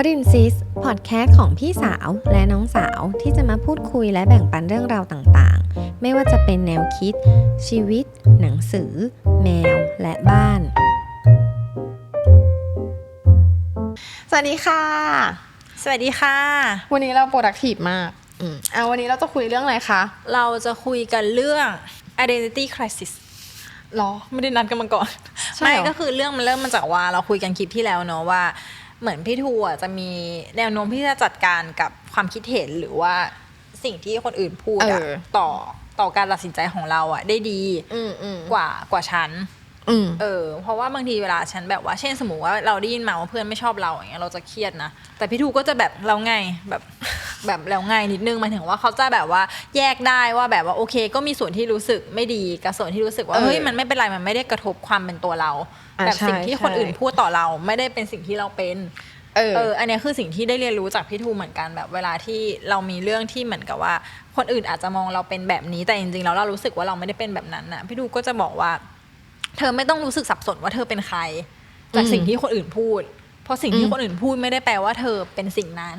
วรินซิสพอดแคสต์ของพี่สาวและน้องสาวที่จะมาพูดคุยและแบ่งปันเรื่องราวต่างๆ ไม่ว่าจะเป็นแนวคิด ชีวิต หนังสือ แมว และบ้าน สวัสดีค่ะ สวัสดีค่ะ วันนี้เรา productive มากอืมอ่าวันนี้เราจะคุยเรื่องอะไรคะเราจะคุยกันเรื่อง identity crisis หรอ ไม่ได้นัดกันมาก่อน ใช่ไม่เหรอ ก็คือเรื่องมันเริ่มมาจากว่าเราคุยกันคลิปที่แล้วเนอะว่า เหมือนพี่ทัวจะมีแนวโน้มที่จะจัดการกับความคิดเห็นหรือว่าสิ่งที่คนอื่นพูดอะต่อต่อการตัดสินใจของเราอะได้ดีอืมอืมกว่ากว่าฉัน อืม เออเพราะว่าบางทีเวลาฉันแบบว่าเช่นสมมติว่าเราได้ยินมาว่าเพื่อนไม่ชอบเราอย่างเงี้ยเราจะเครียดนะแต่พี่ทูก็จะแบบเราไงแบบแบบแล้วไงนิดนึงหมายถึงว่าเขาจะแบบว่าแยกได้ว่าแบบว่าโอเค ก็มีส่วนที่รู้สึกไม่ดีกับส่วนที่รู้สึกว่าเออ เฮ้ยมันไม่เป็นไรมันไม่ได้กระทบความเป็นตัวเราอะ แบบสิ่งใช่ที่คนใช่อื่นพูดต่อเราไม่ได้เป็นสิ่งที่เราเป็นเออเอออันเนี้ยคือสิ่งที่ได้เรียนรู้จากพี่ทูเหมือนกันแบบเวลาที่เรามีเรื่องที่เหมือนกับว่า คนอื่นอาจจะมองเราเป็นแบบนี้แต่จริงๆแล้วเรารู้สึกว่าเราไม่ได้เป็นแบบนั้นน่ะพี่ทูก็จะบอกว่า เธอไม่ต้องรู้สึกสับสนว่าเธอเป็นใคร จากอืมสิ่งที่คนอื่นพูด เพราะสิ่งที่อืมคนอื่นพูดไม่ได้แปลว่าเธอเป็นสิ่งนั้น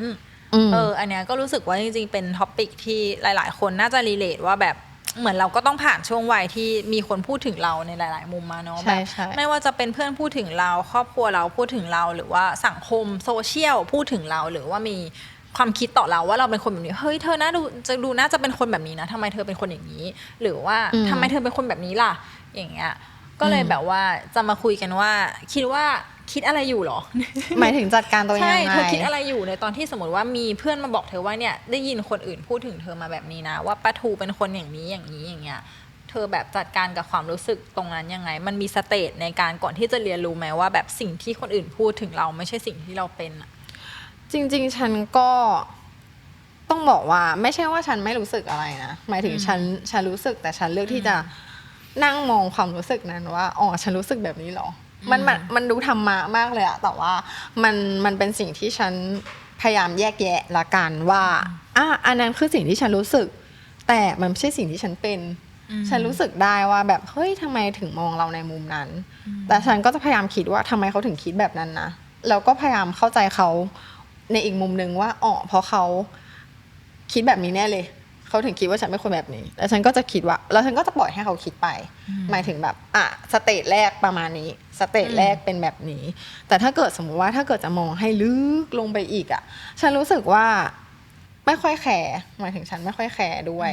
มเออ อันเนี้ยก็รู้สึกว่าจริงๆเป็นท็อปิกที่หลาย ๆ คนน่าจะรีเลทว่าแบบ เหมือนเราก็ต้องผ่านช่วงวัยที่มีคนพูดถึงเราในหลาย ๆ มุมมาเนาะใช่แบบใช่ไม่ว่าจะเป็นเพื่อนพูดถึงเรา ครอบครัวเราพูดถึงเรา หรือว่าสังคมโซเชียลพูดถึงเรา หรือว่ามีความคิดต่อเราว่าเราเป็นคนแบบนี้เฮ้ยเธอน่าดูจะดูน่าจะเป็นคนแบบนี้นะทำไมเธอเป็นคนอย่างนี้ หรือว่าอืมทำไมเธอเป็นคนแบบนี้ล่ะ อย่างเงี้ยก็เลยอืมแบบว่าจะมาคุยกันว่า คิดว่า คิดอะไรอยู่หรอ หมายถึงจัดการตัวเองใช่ยังไงเธอคิดอะไรอยู่ในตอนที่สมมติว่ามีเพื่อนมาบอกเธอว่าเนี่ยได้ยินคนอื่นพูดถึงเธอมาแบบนี้นะ ว่าป้าทูเป็นคนอย่างนี้อย่างนี้อย่างเงี้ยเธอแบบจัดการกับความรู้สึกตรงนั้นยังไง มันมีสเตจในการก่อนที่จะเรียนรู้ไหมว่าแบบสิ่งที่คนอื่นพูดถึงเราไม่ใช่สิ่งที่เราเป็นอะจริง ๆ ฉันก็ต้องบอกว่าไม่ใช่ว่าฉันไม่รู้สึกอะไรนะหมายถึงฉันฉันรู้สึกแต่ฉันเลือกที่จะนั่งมองความรู้สึกนั้นว่าอ๋อฉันรู้สึกแบบนี้เหรอ มันมันมันดูธรรมะมากเลยอะแต่ว่ามันมันเป็นสิ่งที่ฉันพยายามแยกแยะละกันว่าอะอันนั้นคือสิ่งที่ฉันรู้สึก แต่มันไม่ใช่สิ่งที่ฉันเป็นฉันรู้สึกได้ว่าแบบเฮ้ยทำไมถึงมองเราในมุมนั้น แต่ฉันก็จะพยายามคิดว่าทำไมเขาถึงคิดแบบนั้นนะแล้วก็พยายามเข้าใจเขาในอีกมุมหนึ่งว่าอ๋อเพราะเขาคิดแบบนี้แน่เลย เขาถึงคิดว่าฉันเป็นคนแบบนี้ แล้วฉันก็จะคิดว่า แล้วฉันก็จะปล่อยให้เขาคิดไป หมายถึงแบบ อะ สเตจแรกประมาณนี้ สเตจแรกเป็นแบบนี้ แต่ถ้าเกิดสมมุติว่าถ้าเกิดจะมองให้ลึกลงไปอีกอะ ฉันรู้สึกว่าไม่ค่อยแคร์ หมายถึงฉันไม่ค่อยแคร์ด้วย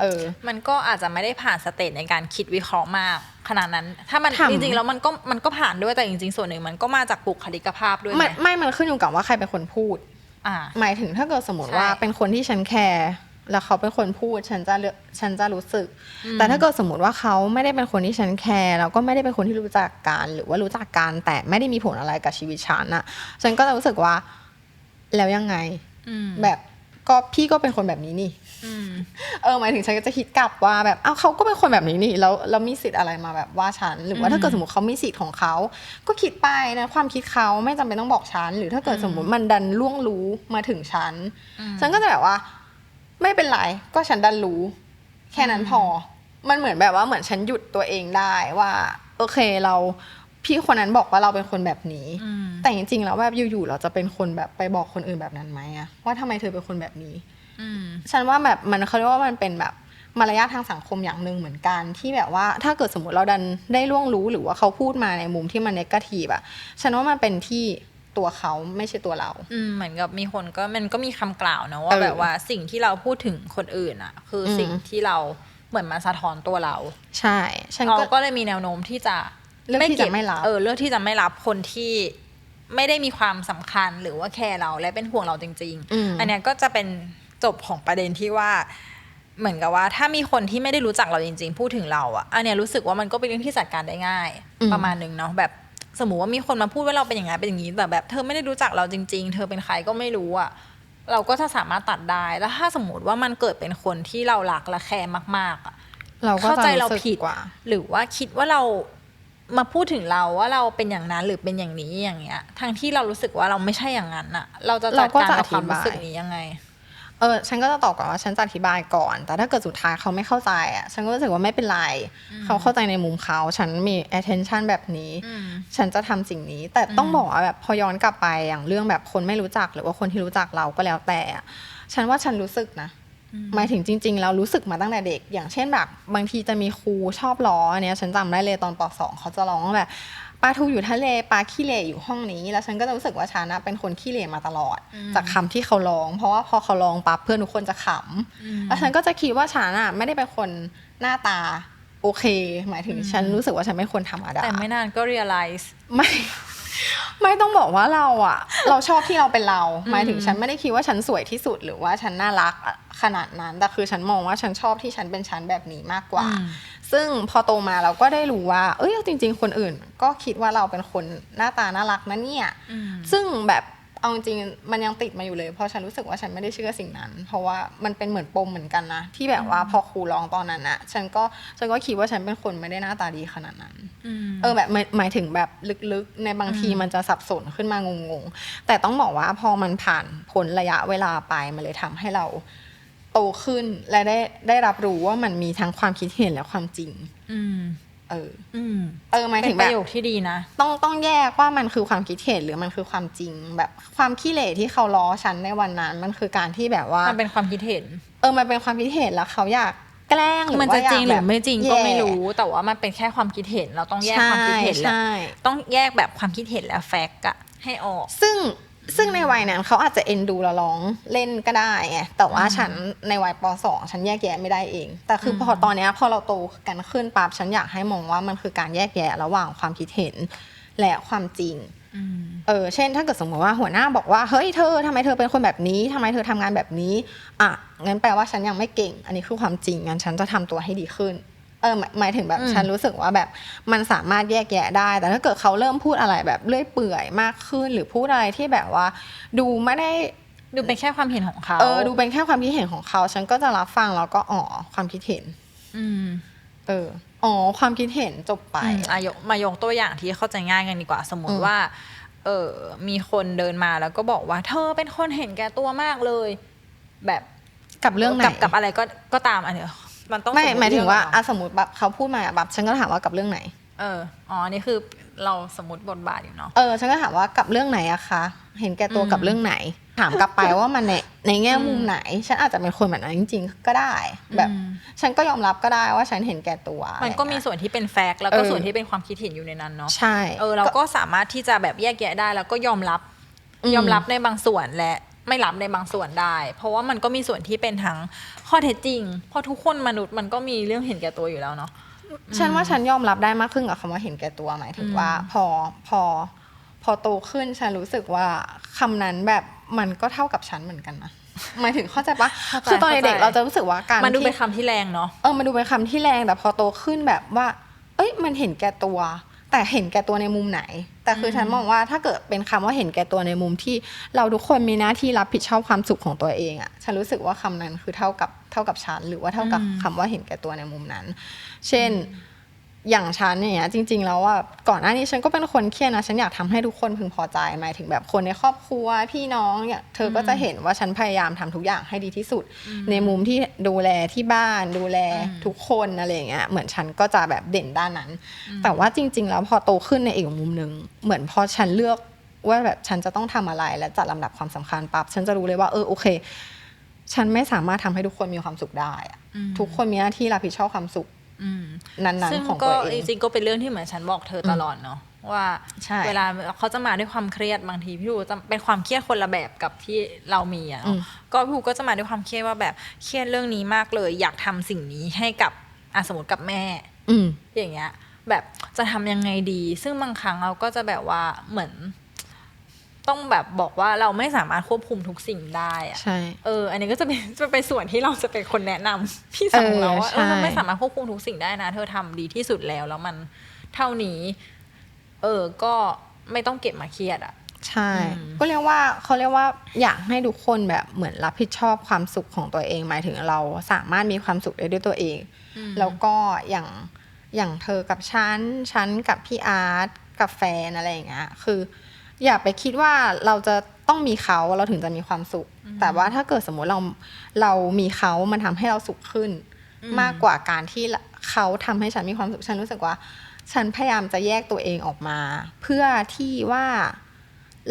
เออ มันก็อาจจะไม่ได้ผ่านสเตจในการคิดวิเคราะห์มากขนาดนั้น ถ้ามันทำจริงๆแล้วมันก็มันก็ผ่านด้วยแต่จริง ๆ ส่วนหนึ่งมันก็มาจากบุคลิกภาพด้วยไหมไม่ไม่ มันขึ้นอยู่กับว่าใครเป็นคนพูดอ่าหมายถึงถ้าเกิดสมมติใช่ว่าเป็นคนที่ฉันแคร์ แล้วเขาเป็นคนพูดฉันจะเลือกฉันจะรู้สึก แต่ถ้าเกิดสมมติว่าเขาไม่ได้เป็นคนที่ฉันแคร์แล้วก็ไม่ได้เป็นคนที่รู้จักกันหรือว่ารู้จักกันแต่ไม่ได้มีผลอะไรกับชีวิตฉันอะฉันก็จะรู้สึกว่า แล้วยังไงอืมแบบก็พี่ก็เป็นคนแบบนี้นี่อืมเออหมายถึงฉันก็จะคิดกลับว่าแบบอ้าวเขาก็เป็นคนแบบนี้นี่แล้วแล้วมีสิทธิ์อะไรมาแบบว่าฉัน หรือว่าถ้าเกิดสมมติเขามีสิทธิ์ของเขา ก็คิดไปนะความคิดเขาไม่จำเป็นต้องบอกฉัน หรือถ้าเกิดสมมติมันดันล่วงรู้มาถึงฉัน ฉันก็จะแบบว่า ไม่เป็นไรก็ฉันดันรู้ แค่นั้นพอ มันเหมือนแบบว่าเหมือนฉันหยุดตัวเองได้ว่า โอเคเราพี่คนนั้นบอกว่าเราเป็นคนแบบนี้อืมแต่จริงๆแล้วแบบอยู่ๆเราจะเป็นคนแบบไปบอกคนอื่นแบบนั้นไหมอะว่าทำไมเธอเป็นคนแบบนี้อืมฉันว่าแบบมันเขาเรียกว่ามันเป็นแบบมารยาททางสังคมอย่างหนึ่งเหมือนกันที่แบบว่าถ้าเกิดสมมติเราดันได้ล่วงรู้หรือว่าเขาพูดมาในมุมที่มันเนกาทีฟอะฉันว่ามันเป็นที่ ตัวเขาไม่ใช่ตัวเรา อืมเหมือนกับมีคนก็มันก็มีคำกล่าวนะว่าเออแบบว่าสิ่งที่เราพูดถึงคนอื่นอะ คืออมสิ่งที่เราเหมือนมาสะท้อนตัวเรา ใช่ฉันเราก็ก็เลยมีแนวโน้มที่จะเลือกที่จะไม่รับเออเลือกที่จะไม่รับคนที่ไม่ได้มีความสำคัญหรือว่าแคร์เราและเป็นห่วงเราจริงอืมๆอันเนี้ยก็จะเป็นจบของประเด็นที่ว่า เหมือนกับว่า ถ้ามีคนที่ไม่ได้รู้จักเราจริง ๆ พูดถึงเราอะ อันเนี้ยรู้สึกว่ามันก็เป็นเรื่องที่จัดการได้ง่ายอืมประมาณหนึ่งเนาะแบบ สมมติว่ามีคนมาพูดว่าเราเป็นอย่างไงเป็นอย่างนี้แต่แบบ เธอไม่ได้รู้จักเราจริง ๆ เธอเป็นใครก็ไม่รู้อะเราก็จะสามารถตัดได้ แล้วถ้าสมมติว่ามันเกิดเป็นคนที่เรารักและแคร์มาก ๆอะเราก็เข้าใจจะเรารู้สึกผิดกว่าหรือว่าคิดว่าเรามาพูดถึงเราว่าเราเป็นอย่างนั้นหรือเป็นอย่างนี้อย่างเงี้ย ทั้งที่เรารู้สึกว่าเราไม่ใช่อย่างนั้นอะเราจะจัดเราก็การจะกับความรู้สึกอธิบายนี้ยังไง เออฉันก็จะตอบก่อนว่าฉันจะอธิบายก่อน แต่ถ้าเกิดสุดท้ายเขาไม่เข้าใจอะ ฉันก็รู้สึกว่าไม่เป็นไร เขาเข้าใจในมุมเขา ฉันมี attention แบบนี้อืมฉันจะทำสิ่งนี้ แต่ต้องบอกว่าแบบพอย้อนกลับไปอย่างเรื่องแบบคนไม่รู้จักหรือว่าคนที่รู้จักเราก็แล้วแต่อะฉันว่าฉันรู้สึกนะหมายถึงจริงๆแล้วรู้สึกมาตั้งแต่เด็ก อย่างเช่นแบบบางทีจะมีครูชอบล้ออันเนี้ยฉันจำได้เลยตอนปสองเขาจะร้องว่าแบบ ปลาทูอยู่ทะเลปลาขี้เหร่อยู่ห้องนี้ แล้วฉันก็จะรู้สึกว่าฉันนะเป็นคนขี้เหร่มาตลอด จากคำที่เขาร้อง เพราะว่าพอเขาร้องปั๊บเพื่อนทุกคนจะขำแล้วฉันก็จะคิดว่าฉันอะไม่ได้เป็นคนหน้าตาโอเค หมายถึงฉันรู้สึกว่าฉันเป็นคนธรรมดาแต่ไม่นานก็ realize ไม่ไม่ต้องบอกว่าเราอะเราชอบที่เราเป็นเรา หมายถึงฉันไม่ได้คิดว่าฉันสวยที่สุดหรือว่าฉันน่ารักอะขนาดนั้น แต่คือฉันมองว่าฉันชอบที่ฉันเป็นฉันแบบนี้มากกว่าอืม ซึ่งพอโตมาเราก็ได้รู้ว่า เอ้ยจริง ๆ คนอื่น ก็คิดว่าเราเป็นคนหน้าตาน่ารักนะเนี่ยอืมซึ่งแบบเอาจริงๆมันยังติดมาอยู่เลย เพราะฉันรู้สึกว่าฉันไม่ได้เชื่อสิ่งนั้น เพราะว่ามันเป็นเหมือนปมเหมือนกันนะ ที่แบบว่าพอครูร้องตอนนั้นอะฉันก็ฉันก็คิดว่าฉันเป็นคนไม่ได้หน้าตาดีขนาดนั้นเออแบบหมายหมายถึงแบบลึกๆ ในบางทีอืมมันจะสับสนขึ้นมางงๆ แต่ต้องบอกว่าพอมันผ่านพ้นระยะเวลาไปมันเลยทำให้เรา โตขึ้นและได้ได้รับรู้ว่ามันมีทั้งความคิดเห็นและความจริง อืม เออ อืม เออหมายเป็ถึนงปแบบระโยคที่ดีนะ ต้องต้องแยกว่ามันคือความคิดเห็นหรือมันคือความจริง แบบความขี้เหร่ที่เขาล้อฉันในวันนั้น มันคือการที่แบบว่า มันเป็นความคิดเห็น เออ มันเป็นความคิดเห็นแล้วเขาอยากแกล้งหรือมันว่าจะอยากจริงหรือไม่จริงก็แย่ไม่รู้ แต่ว่ามันเป็นแค่ความคิดเห็นเราต้องแยกความคิดเห็นใช่แล้วใช่ต้องแยกแบบความคิดเห็นและแฟกต์อะให้ออก ซึ่ง ซึ่งในวัยนั้นเขาอาจจะเอ็นดูเราร้องเล่นก็ได้ไงแต่ว่าอืมฉันในวัยปสองฉันแยกแยะไม่ได้เอง แต่คืออมพอตอนเนี้ยพอเราโตกันขึ้นปั๊บฉันอยากให้มองว่ามันคือการแยกแยะระหว่างความคิดเห็นและความจริงอืมเออเช่น ถ้าเกิดสมมติว่าหัวหน้าบอกว่าเฮ้ยเธอทำไมเธอเป็นคนแบบนี้ทำไมเธอทำงานแบบนี้ อะงั้นแปลว่าฉันยังไม่เก่ง อันนี้คือความจริงงั้นฉันจะทำตัวให้ดีขึ้นเออหมายหมายถึงแบบอืมฉันรู้สึกว่าแบบมันสามารถแยกแยะได้ แต่ถ้าเกิดเขาเริ่มพูดอะไรแบบเลื่อยเปื่อยมากขึ้น หรือพูดอะไรที่แบบว่า ดูไม่ได้ดูเป็นแค่ความเห็นของเขาเออดูเป็นแค่ความคิดเห็นของเขา ฉันก็จะรับฟังแล้วก็อ๋อความคิดเห็น อืม เอออ๋อความคิดเห็นจบไปอืมอายกมายกตัวอย่างที่เข้าใจง่ายกันดีกว่า สมมอืติมว่า เออมีคนเดินมาแล้วก็บอกว่า เธอเป็นคนเห็นแก่ตัวมากเลย แบบกับเรื่องไหนกับกับอะไรก็ก็ตามอันเนี้ย มันต้องไม่สติหมายถึงว่าเรื่องอะสมมติแบบเขาพูดมาอะแบบฉันก็ถามว่ากับเรื่องไหน เอออ๋อนี่คือเราสมมติบทบาทอยู่เนาะ เออฉันก็ถามว่ากับเรื่องไหนอะคะ เห็นแก่ตัวอืม กับเรื่องไหน ถามกลับไปว่ามันในในแง่มุมอืมไหน ฉันอาจจะเป็นคนแบบนั้นจริง ๆ ก็ได้ แบบ อืมฉันก็ยอมรับก็ได้ว่าฉันเห็นแก่ตัวมันก็มีอะไรอย่างเงี้ย ส่วนที่เป็นแฟกต์แล้วก็เออ ส่วนที่เป็นความคิดเห็นอยู่ในนั้นเนาะใช่ เออเราก็สามารถที่จะแบบแยกแยะได้แล้วก็ยอมรับยอมรับในบางส่วนและ ไม่รับในบางส่วนได้ เพราะว่ามันก็มีส่วนที่เป็นทั้งข้อเท็จจริง เพราะทุกคนมนุษย์มันก็มีเรื่องเห็นแก่ตัวอยู่แล้วเนาะฉันว่าฉันยอมรับได้มากขึ้นกับคำว่าเห็นแก่ตัวหมายถึงอืมว่า พอพอ พอโตขึ้นฉันรู้สึกว่าคำนั้นแบบมันก็เท่ากับฉันเหมือนกันนะหมายถึงเข้าใจปะคือตอนเด็กๆเราจะรู้สึกว่าการมันดูที่เป็นคำที่แรงเนาะเออมันดูเป็นคำที่แรงแต่พอโตขึ้นแบบว่า เอ้ยมันเห็นแก่ตัว แต่เห็นแก่ตัวในมุมไหน แต่คืออมฉันมองว่าถ้าเกิดเป็นคำว่าเห็นแก่ตัวในมุมที่เราทุกคนมีหน้าที่รับผิดชอบความสุขของตัวเองอะฉันรู้สึกว่าคำนั้นคือเท่ากับเท่ากับฉันหรือว่าเท่ากับคำว่าเห็นแก่ตัวในมุมนั้น เช่น อย่างฉันเนี่ยจริง ๆ แล้วว่าก่อนหน้านี้ฉันก็เป็นคนเครียดนะฉันอยากทำให้ทุกคนพึงพอใจหมายถึงแบบคนในครอบครัวพี่น้องเนี่ยเธอก็จะเห็นว่าฉันพยายามทำทุกอย่างให้ดีที่สุด ในมุมที่ดูแลที่บ้าน ดูแลอืมทุกคนอะไรอย่างเงี้ยเหมือนฉันก็จะแบบเด่นด้านนั้น แต่ว่าจริง ๆ แล้วพอโตขึ้นในอีกมุมหนึ่งเหมือนพอฉันเลือกว่าแบบฉันจะต้องทำอะไรและจัดลำดับความสำคัญปั๊บฉันจะรู้เลยว่าเออโอเค ฉันไม่สามารถทำให้ทุกคนมีความสุขได้อะอืมทุกคนมีหน้าที่รับผิดชอบความสุขอืม นั้นซึ่งๆของก็ตัวเอจงริงๆก็เป็นเรื่องที่เหมือนฉันบอกเธอตลอดเนาะว่าใช่เวลาเขาจะมาด้วยความเครียดบางทีพี่ดูจะเป็นความเครียดคนละแบบกับที่เรามีอะอืเนาะมก็พี่ดูก็จะมาด้วยความเครียดว่าแบบเครียดเรื่องนี้มากเลย อยากทำสิ่งนี้ให้กับอะสมมติกับแม่ อืม อย่างเงี้ยแบบจะทำยังไงดี ซึ่งบางครั้งเราก็จะแบบว่าเหมือน ต้องแบบบอกว่าเราไม่สามารถควบคุมทุกสิ่งได้อะใช่ เออ อันนี้ก็จะเป็นจะเป็นส่วนที่เราจะเป็นคนแนะนำพี่สาวของเราว่าเออเออใช่เราไม่สามารถควบคุมทุกสิ่งได้นะ เธอทำดีที่สุดแล้วแล้วมันเท่านี้ เออ ก็ไม่ต้องเก็บมาเครียดอะใช่อืมก็เรียกว่าเขาเรียกว่าอยากให้ทุกคนแบบเหมือนรับผิดชอบความสุขของตัวเองหมายถึงเราสามารถมีความสุขได้ด้วยตัวเอง แล้วก็อย่างอย่างเธอกับฉันฉันกับพี่อาร์ตกับแฟนอะไรอย่างเงี้ยคือ อย่าไปคิดว่าเราจะต้องมีเขาเราถึงจะมีความสุข แต่ว่าถ้าเกิดสมมติเราเรามีเขามันทำให้เราสุขขึ้นอืมมากกว่าการที่เขาทำให้ฉันมีความสุขฉันรู้สึกว่า ฉันพยายามจะแยกตัวเองออกมา เพื่อที่ว่า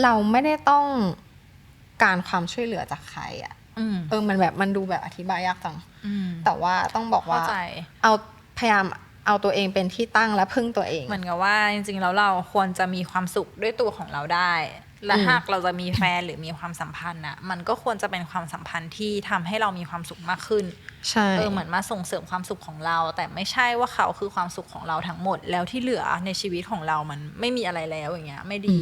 เราไม่ได้ต้องการความช่วยเหลือจากใครอะอืมเออมันแบบมันดูแบบอธิบายยากจังอืมแต่ว่าต้องบอกเข้าว่าใจเอาพยายาม เอาตัวเองเป็นที่ตั้งและพึ่งตัวเอง เหมือนกับว่าจริงๆแล้วเราควรจะมีความสุขด้วยตัวของเราได้ และอืมหากเราจะมีแฟนหรือมีความสัมพันธ์น่ะมันก็ควรจะเป็นความสัมพันธ์ที่ทำให้เรามีความสุขมากขึ้นใช่เออเหมือนมาส่งเสริมความสุขของเรา แต่ไม่ใช่ว่าเขาคือความสุขของเราทั้งหมด แล้วที่เหลือในชีวิตของเรามันไม่มีอะไรแล้วอย่างเงี้ยไม่ดี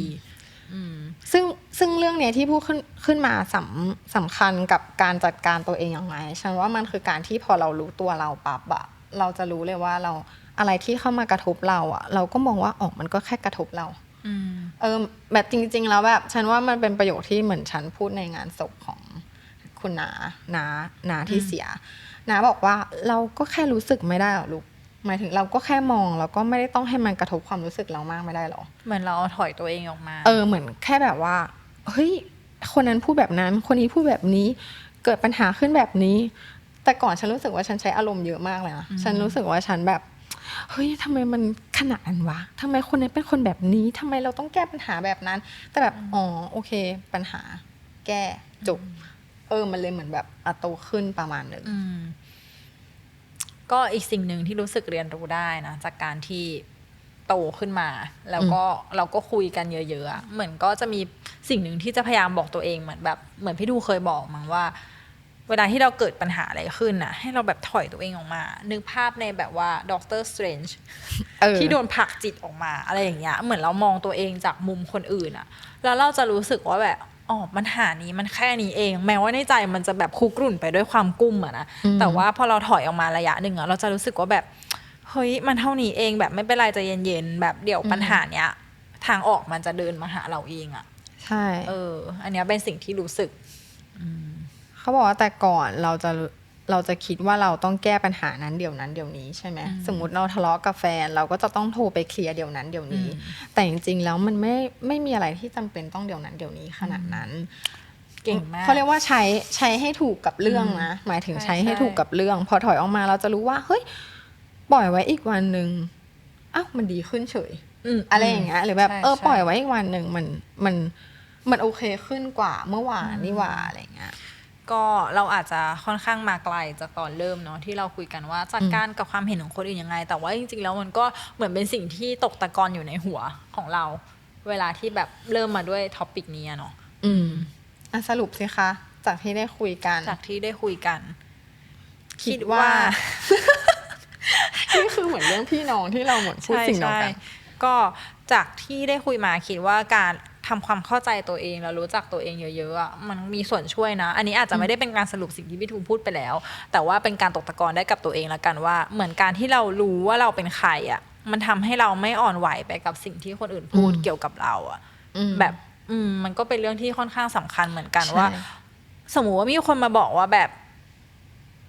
อืมซึ่งซึ่งเรื่องเนี้ยที่พูดขึ้นขึ้นมาสำสำคัญกับการจัดการตัวเองยังไงฉันว่ามันคือการที่พอเรารู้ตัวเราปั๊บอะ เราจะรู้เลยว่าเราอะไรที่เข้ามากระทบเราอะเราก็มองว่าออกมันก็แค่กระทบเราอืมเออแบบจริง ๆ แล้วแบบฉันว่ามันเป็นประโยคที่เหมือนฉันพูดในงานศพของคุณนานานาที่อืมเสียนาบอกว่าเราก็แค่รู้สึกไม่ได้หรอลูกหมายถึงเราก็แค่มองแล้วก็ไม่ได้ต้องให้มันกระทบความรู้สึกเรามากไม่ได้หรอเหมือนเราเอาถอยตัวเองออกมา เออเหมือนแค่แบบว่าเฮ้ยคนนั้นพูดแบบนั้น คนนี้พูดแบบนี้ เกิดปัญหาขึ้นแบบนี้ แต่ก่อนฉันรู้สึกว่าฉันใช้อารมณ์เยอะมากเลยนะอืมฉันรู้สึกว่าฉันแบบเฮ้ยทำไมมันขนาดนั้นวะทำไมคนนี้เป็นคนแบบนี้ทำไมเราต้องแก้ปัญหาแบบนั้น แต่แบบอ๋อโอเค ปัญหา แก้จบเออมันเลยเหมือนแบบอะโตขึ้นประมาณหนึ่งอืมก็อีกสิ่งหนึ่งที่รู้สึกเรียนรู้ได้นะ จากการที่โตขึ้นมา แล้วก็เราก็คุยกันเยอะๆอะเหมือนก็จะมีสิ่งหนึ่งที่จะพยายามบอกตัวเองเหมือนแบบ เหมือนพี่ดูเคยบอกมั้งว่า เวลาที่เราเกิดปัญหาอะไรขึ้นน่ะให้เราแบบถอยตัวเองออกมา นึกภาพในแบบว่าด็อกเตอร์สเตรนจ์เออที่โดนผลักจิตออกมาอะไรอย่างเงี้ยเหมือนเรามองตัวเองจากมุมคนอื่นอะแล้วเราจะรู้สึกว่าแบบอ๋อปัญหานี้มันแค่นี้เอง แม้ว่าในใจมันจะแบบคุกรุ่นไปด้วยความกุ้มอะนะอืมแต่ว่าพอเราถอยออกมาระยะหนึ่งอะเราจะรู้สึกว่าแบบเฮ้ยมันเท่านี้เองแบบไม่เป็นไรใจเย็นๆแบบเดี๋ยวปัญหาเนี้ยทางออกมันจะเดินมาหาเราเองอะใช่เออ อันเนี้ยเป็นสิ่งที่รู้สึก เขาบอกว่าแต่ก่อนเราจะเราจะคิดว่าเราต้องแก้ปัญหานั้นเดี๋ยวนั้นเดี๋ยวนี้ใช่ไหมอืมสมมติเราทะเลาะกับแฟน เราก็จะต้องโทรไปเคลียร์เดี๋ยวนั้นเดี๋ยวนี้อืมแต่จริงๆแล้วมันไม่ไม่มีอะไรที่จำเป็นต้องเดี๋ยวนั้นเดี๋ยวนี้ขนาดนั้นเก่งมากเขาเรียกว่าใช้ใช้ให้ถูกกับเรื่องนะหมายถึงใช่ใช้ให้ใช่ถูกกับเรื่อง พอถอยออกมาเราจะรู้ว่าเฮ้ยปล่อยไว้อีกวันหนึ่งอ้าวมันดีขึ้นเฉยมอะไรอย่างเงี้ยหรือแบบใช่เออใช่ปล่อยไว้อีกวันหนึ่งมันมันมันโอเคขึ้นกว่าเมื่อวานนี่หว่าอะไรอย่างเงี้ย ก็เราอาจจะค่อนข้างมาไกลจากตอนเริ่มเนาะที่เราคุยกันว่าจัดการกับความเห็นของคนอื่นยังไง แต่ว่าจริงๆแล้วมันก็เหมือนเป็นสิ่งที่ตกตะกอนอยู่ในหัวของเรา เวลาที่แบบเริ่มมาด้วยท็อปิกนี้อะเนาะอืมอะสรุปสิคะ จากที่ได้คุยกัน จากที่ได้คุยกัน คิดว่านี่คือเหมือนเรื่องพี่น้องที่เราเหมือนพูดใช่สิ่งเดียวใช่กันก็จากที่ได้คุยมาคิดว่าการ ทำความเข้าใจตัวเองแล้วรู้จักตัวเองเยอะๆอะมันมีส่วนช่วยนะ อันนี้อาจจะไม่ได้เป็นการสรุปสิ่งที่พี่ทูพูดไปแล้ว แต่ว่าเป็นการตกตะกอนได้กับตัวเองละกันว่า เหมือนการที่เรารู้ว่าเราเป็นใครอะมันทำให้เราไม่อ่อนไหวไปกับสิ่งที่คนอื่นพูดอืมเกี่ยวกับเราอะอืมแบบอืมมันก็เป็นเรื่องที่ค่อนข้างสำคัญเหมือนกันใช่ว่า สมมุติว่ามีคนมาบอกว่าแบบ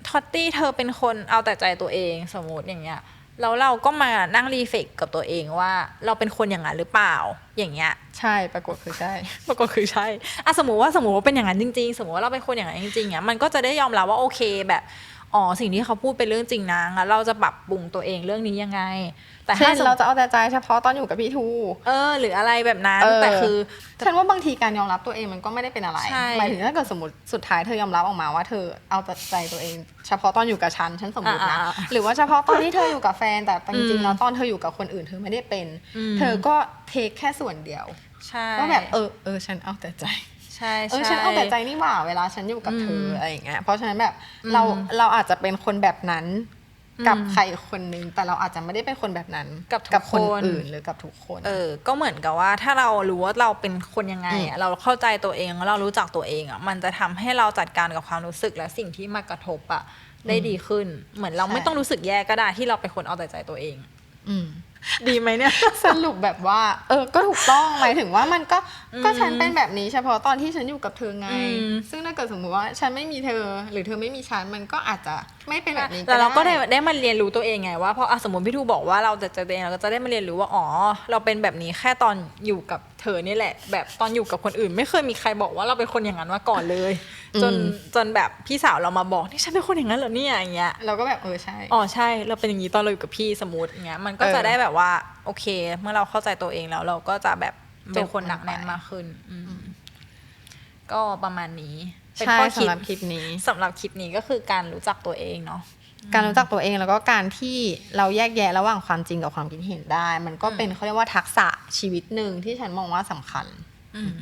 ท็อตตี้เธอเป็นคนเอาแต่ใจตัวเองสมมติอย่างเงี้ย แล้วเราก็มานั่งรีเฟกกับตัวเองว่า เราเป็นคนอย่างนั้นหรือเปล่าอย่างเงี้ย ใช่ปรากฏคือใช่ ปรากฏคือใช่อะสมมติว่าสมมติว่าเป็นอย่างนั้นจริง ๆ สมมติว่าเราเป็นคนอย่างนั้นจริงๆอะมันก็จะได้ยอมรับว่าโอเคแบบ อ๋อสิ่งที่เขาพูดเป็นเรื่องจริงนะงั้นเราจะปรับปรุงตัวเองเรื่องนี้ยังไง แต่เช่ถ้านสมเราจะเอาแต่ใจเฉพาะตอนอยู่กับพี่ทู เออ หรืออะไรแบบนั้นเออ แต่คือ ฉันว่าบางทีการยอมรับตัวเองมันก็ไม่ได้เป็นอะไรใช่ หมายถึงถ้าเกิดสมมติสุดท้ายเธอยอมรับออกมาว่าเธอเอาแต่ใจตัวเอง เฉพาะตอนอยู่กับฉันฉันสมมตินะอ่า หรือว่าเฉพาะตอนที่เธออยู่กับแฟนแต่จริงอืมๆแล้วตอนเธออยู่กับคนอื่นเธอไม่ได้เป็น อืม เธอก็เทคแค่ส่วนเดียว ใช่ ก็แบบเออเออฉันเอาแต่ใจ ใช่เออใช่ฉันเอาแต่ใจนี่หว่าเวลาฉันอยู่กับเธอมอะไรอย่างเงี้ยเพราะฉะนั้นแบบอืมเราเราอาจจะเป็นคนแบบนั้น กับอืมใครคนนึงแต่เราอาจจะไม่ได้เป็นคนแบบนั้น กับทุกกับคนคนอื่นหรือกับทุกคน เออ ก็เหมือนกับว่าถ้าเรารู้ว่าเราเป็นคนยังไงอือะมเราเข้าใจตัวเองแล้วเรารู้จักตัวเองอะมันจะทำให้เราจัดการกับความรู้สึกและสิ่งที่มากระทบอะได้ดีขึ้น เหมือนเราใช่ไม่ต้องรู้สึกแย่ก็ได้ที่เราเป็นคนเอาแต่ใจตัวเอง อืมดีไหมเนี่ยสรุปแบบว่า เออก็ถูกต้องหมายถึงว่ามันก็ ก็ฉันเป็นแบบนี้เฉพาะตอนที่ฉันอยู่กับเธอไงอืมซึ่งถ้าเกิดสมมติว่าฉันไม่มีเธอ หรือเธอไม่มีฉันมันก็อาจจะไม่เป็นแบบนี้แต่เราก็ได้ได้ได้มาเรียนรู้ตัวเองไงว่าเพราะอะสมมติพี่ทูบอกว่าเราจะเจอตัวเองเราก็จะได้มาเรียนรู้ว่าอ๋อ เราเป็นแบบนี้แค่ตอนอยู่กับเธอนี่แหละ แบบตอนอยู่กับคนอื่น ไม่เคยมีใครบอกว่าเราเป็นคนอย่างนั้นมาก่อนเลย จนจนแบบพี่สาวเรามาบอกนี่ฉันเป็นคนอย่างนั้นเหรอเนี่ยอย่างเงี้ยเราก็แบบเออใช่อ๋อใช่เราเป็นอย่างนี้ตอนเราอยู่กับพี่สมมติอย่างเงี้ยมันก็เออจะได้แบบว่าโอเค เมื่อเราเข้าใจตัวเองแล้วเราก็จะแบบ เป็นคนจบหนักแน่นไปมากขึ้นอืมก็ประมาณนี้ เป็นใช่ข้อคิดสำหรับคลิปนี้สำหรับคลิปนี้ก็คือการรู้จักตัวเองเนาะการรู้จักตัวเองแล้วก็การที่เราแยกแยะระหว่างความจริงกับความคิดเห็นได้ มันก็เป็นเขาเรียกว่าทักษะชีวิตหนึ่งที่ฉันมองว่าสำคัญอืม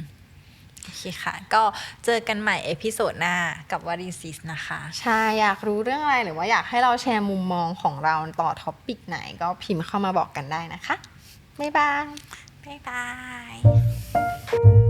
โอเคค่ะ ก็เจอกันใหม่เอพิโซดหน้ากับวาริซิสนะคะ ใช่ อยากรู้เรื่องอะไรหรือว่าอยากให้เราแชร์มุมมองของเราต่อท็อปปิกไหนก็พิมพ์เข้ามาบอกกันได้นะคะ บ๊ายบาย บ๊ายบาย